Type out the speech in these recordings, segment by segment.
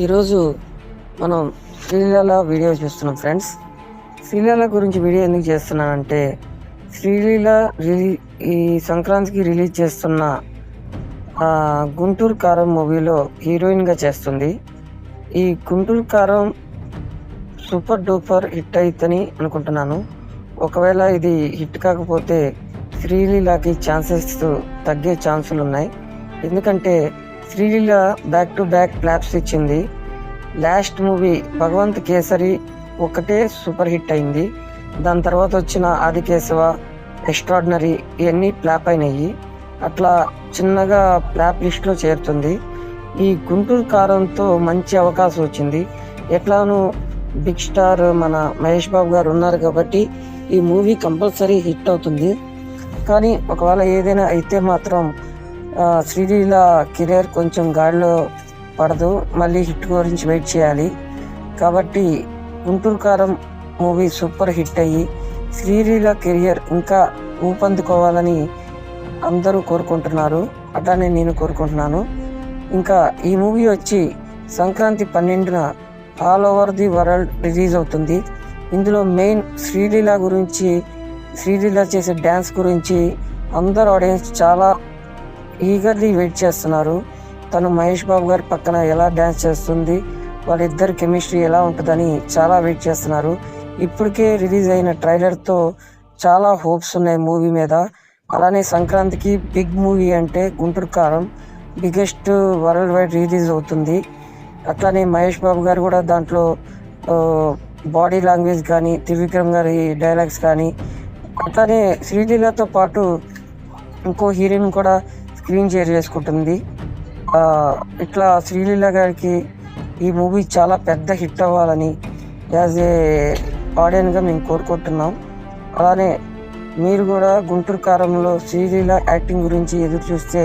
ఈరోజు మనం శ్రీలీల వీడియో చూస్తున్నాం ఫ్రెండ్స్. శ్రీలీల గురించి వీడియో ఎందుకు చేస్తున్నానంటే శ్రీలీల రిలీ ఈ సంక్రాంతికి రిలీజ్ చేస్తున్న గుంటూరు కారం మూవీలో హీరోయిన్గా చేస్తుంది. ఈ గుంటూరు కారం సూపర్ డూపర్ హిట్ అవుతుందని అనుకుంటున్నాను. ఒకవేళ ఇది హిట్ కాకపోతే శ్రీలీలాకి ఛాన్సెస్ తగ్గే ఛాన్సులు ఉన్నాయి ఎందుకంటే Sreeleela back to back claps ఇచ్చింది. లాస్ట్ మూవీ భగవంత్ కేసరి ఒకటే సూపర్ హిట్ అయింది. దాని తర్వాత వచ్చిన ఆదికేశవ ఎక్స్ట్రాడినరీ ఇవన్నీ ఫ్లాప్ అయినాయి. అట్లా చిన్నగా ప్లాప్ లిస్ట్లో చేరుతుంది. ఈ గుంటూరు కారంతో మంచి అవకాశం వచ్చింది. ఎట్లానూ బిగ్ స్టార్ మన మహేష్ బాబు గారు ఉన్నారు కాబట్టి ఈ మూవీ కంపల్సరీ హిట్ అవుతుంది. కానీ ఒకవేళ ఏదైనా అయితే మాత్రం శ్రీలీల కెరియర్ కొంచెం గాడిలో పడదు. మళ్ళీ హిట్ గురించి వెయిట్ చేయాలి. కాబట్టి గుంటూరు కారం మూవీ సూపర్ హిట్ అయ్యి శ్రీలీల కెరియర్ ఇంకా ఊపందుకోవాలని అందరూ కోరుకుంటున్నారు. అట్లానే నేను కోరుకుంటున్నాను. ఇంకా ఈ మూవీ వచ్చి సంక్రాంతి పన్నెండున all over the world release అవుతుంది. ఇందులో మెయిన్ శ్రీలీల గురించి శ్రీలీల చేసే డ్యాన్స్ గురించి అందరు ఆడియన్స్ చాలా ఈగర్లీ వెయిట్ చేస్తున్నారు. తను మహేష్ బాబు గారి పక్కన ఎలా డ్యాన్స్ చేస్తుంది వాళ్ళిద్దరు కెమిస్ట్రీ ఎలా ఉంటుందని చాలా వెయిట్ చేస్తున్నారు. ఇప్పటికే రిలీజ్ అయిన ట్రైలర్తో చాలా హోప్స్ ఉన్నాయి మూవీ మీద. అలానే సంక్రాంతికి బిగ్ మూవీ అంటే గుంటూరు కారం బిగ్గెస్ట్ వరల్డ్ వైడ్ రిలీజ్ అవుతుంది. అట్లానే మహేష్ బాబు గారు కూడా దాంట్లో బాడీ లాంగ్వేజ్ కానీ త్రివిక్రమ్ గారి డైలాగ్స్ కానీ అట్లానే శ్రీలీలతో పాటు ఇంకో హీరోయిన్ కూడా స్క్రీన్ షేర్ చేసుకుంటుంది ఇట్లా శ్రీలీల గారికి ఈ మూవీ చాలా పెద్ద హిట్ అవ్వాలని యాజ్ ఏ ఆడియన్గా మేము కోరుకుంటున్నాం. అలానే మీరు కూడా గుంటూరు కారంలో శ్రీలీల యాక్టింగ్ గురించి ఎదురు చూస్తే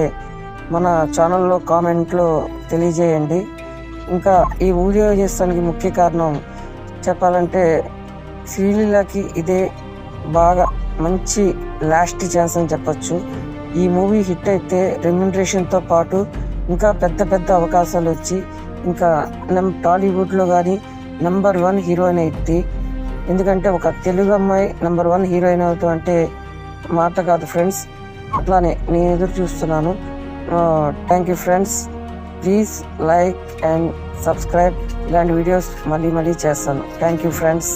మన ఛానల్లో కామెంట్లో తెలియజేయండి. ఇంకా ఈ వీడియో చేస్తానికి ముఖ్య కారణం చెప్పాలంటే శ్రీలీలకి ఇదే బాగా మంచి లాస్ట్ ఛాన్స్ అని చెప్పొచ్చు. ఈ మూవీ హిట్ అయితే రెమ్యునరేషన్తో పాటు ఇంకా పెద్ద పెద్ద అవకాశాలు వచ్చి ఇంకా నమ్ టాలీవుడ్లో కానీ నెంబర్ వన్ హీరోయిన్ అయింది ఎందుకంటే ఒక తెలుగు అమ్మాయి నెంబర్ వన్ హీరోయిన్ అవుతా అంటే మాట కాదు ఫ్రెండ్స్. అట్లానే నేను ఎదురు చూస్తున్నాను. Thank you friends. Please like and subscribe. ఇలాంటి వీడియోస్ మళ్ళీ మళ్ళీ చేస్తాను. Thank you friends.